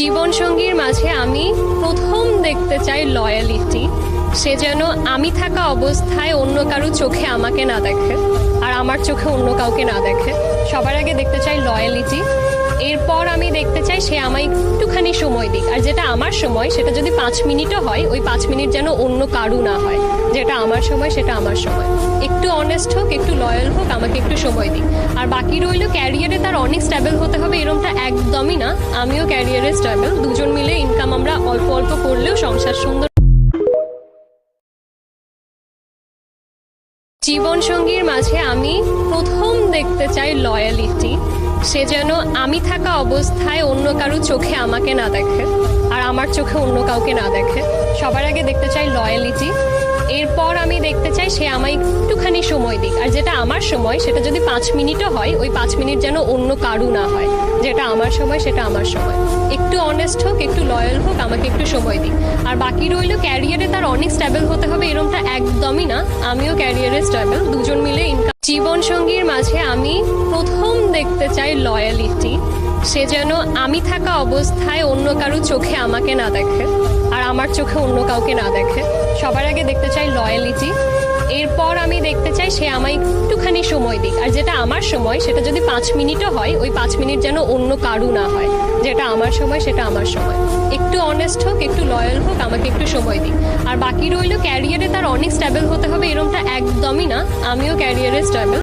জীবনসঙ্গীর মাঝে আমি প্রথম দেখতে চাই লয়ালিটি সে যেন আমি থাকা অবস্থায় অন্য কারও চোখে আমাকে না দেখে আর আমার চোখে অন্য কাউকে না দেখে। সবার আগে দেখতে চাই লয়ালিটি এরপর আমি দেখতে চাই সে আমায় একটুখানি সময় দিক। আর যেটা আমার সময়, সেটা যদি পাঁচ মিনিটও হয়, ওই পাঁচ মিনিট যেন অন্য কারু না হয়। যেটা আমার সময়, সেটা আমার সময়। একটু অনেস্ট হোক, একটু লয়াল হোক, আমাকে একটু সময় দিক। আর বাকি রইল ক্যারিয়ারে তার অনেক স্ট্যাবল হতে হবে এরকমটা একদমই না। আমিও ক্যারিয়ারে স্ট্যাবল দুজন মিলে ইনকাম আমরা অল্প অল্প করলেও সংসার সুন্দর। জীবনসঙ্গীর মাঝে আমি প্রথম দেখতে চাই লয়ালিটি সে যেন আমি থাকা অবস্থায় অন্য কারও চোখে আমাকে না দেখে আর আমার চোখে অন্য কাউকে না দেখে। সবার আগে দেখতে চাই লয়ালিটি এরপর আমি দেখতে চাই সে আমায় একটুখানি সময় দিক আর যেটা আমার সময়, সেটা যদি পাঁচ মিনিটও হয়, ওই পাঁচ মিনিট যেন অন্য কারু না হয়। যেটা আমার সময়, সেটা আমার সময়। একটু অনেস্ট হোক, একটু লয়াল হোক, আমাকে একটু সময় দিক। আর বাকি রইল ক্যারিয়ারে তার অনেক স্ট্যাবল হতে হবে এরকমটা একদমই না। আমিও ক্যারিয়ারে স্ট্যাবল দুজন মিলে ইনকাম জীবনসঙ্গীর মাঝে আমি প্রথম দেখতে চাই লয়ালিটি সে যেন আমি থাকা অবস্থায় অন্য কারও চোখে আমাকে না দেখে, আর আমার চোখে অন্য কাউকে না দেখে। সবার আগে দেখতে চাই লয়ালিটি এরপর আমি দেখতে চাই সে আমায় একটুখানি সময় দিক। আর যেটা আমার সময়, সেটা যদি পাঁচ মিনিটও হয়, ওই পাঁচ মিনিট যেন অন্য কারু না হয়। যেটা আমার সময়, সেটা আমার সময়। একটু অনেস্ট হোক, একটু লয়াল হোক, আমাকে একটু সময় দিক। আর বাকি রইল ক্যারিয়ারে তার অনেক স্ট্যাবল হতে হবে, এরমটা একদমই না। আমিও ক্যারিয়ারে স্ট্যাবল